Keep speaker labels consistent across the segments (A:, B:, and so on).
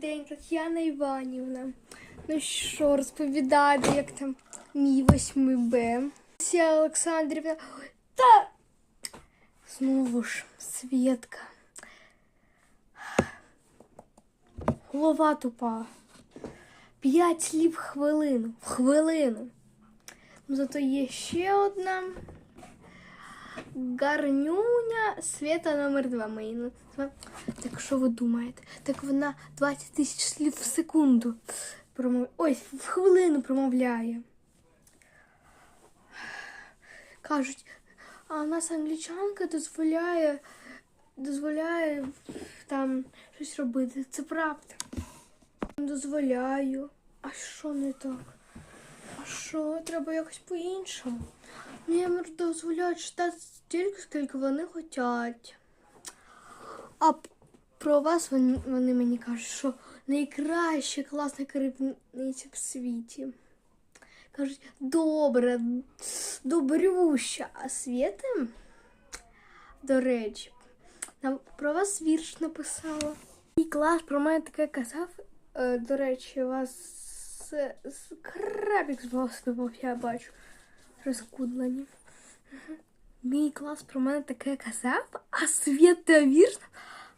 A: день, Тетяна Іванівна. Ну що, розповідайте, як там мій 8 Б. Ся Олександрівна. Та знову ж Свєтка. Голова тупа. П'ять слів хвилину. В хвилину. Ну, Зато є ще одна. Гарнюня Света номер два мої. назва. Так що ви думаєте? Так вона 20 тисяч слів в секунду промов... Ой, в хвилину промовляє. Кажуть, а у нас англічанка дозволяє, дозволяє там щось робити. Це правда. Дозволяю. А що не так? А що, треба якось по-іншому? Мені дозволяють читати стільки, скільки вони хочуть. А про вас вони, вони мені кажуть, що найкраща класна керівниця в світі. Кажуть, добре, добрюща. А Свєта, до речі, про вас вірш написала. І клас про мене таке казав. Е, До речі, вас з крабік з волосся був, я бачу. Розкудлені. Мій клас про мене таке казав, а Свєта вірш.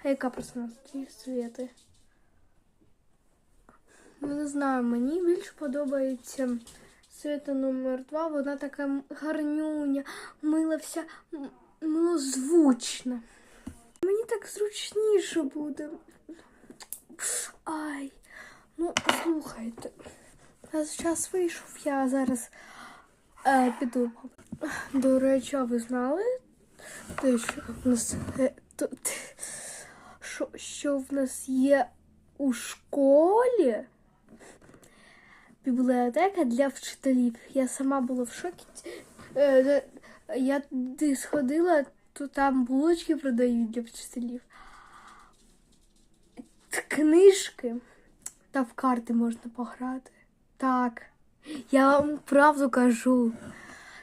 A: А яка просто personality Свєти? Ну, не знаю, мені більше подобається Свята номер два. Вона така гарнюня, мила вся, милозвучна. Мені так зручніше буде. Ай, ну слухайте. Нас час вийшов, я зараз е, піду. До речі, ви знали? Те, що в нас е, то, що, що в нас є у школі бібліотека для вчителів. Я сама була в шокі. Е, Я туди сходила, то там булочки продають для вчителів. Книжки та в карти можна пограти. Так. Я вам правду кажу.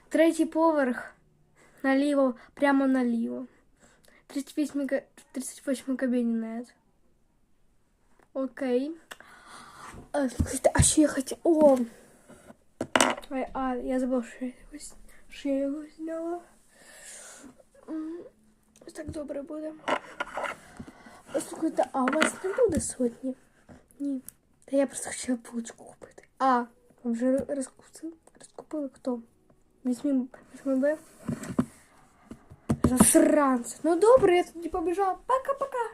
A: Третій поверх наліво, прямо наліво. 38, ка- 38 кабінет. Окей. А, слухайте, а ще я хотіла. О! Ой, а, я забув, що я його, с- що я його зняла. М, Ось так добре буде. Слухайте, а у вас не буде сотні? Ні. Та я просто хотіла булочку купити. А? Розкупили хто? Візьмі, візьмі Б. Засранці. Ну добре, я тоді побіжала. Пока-пока.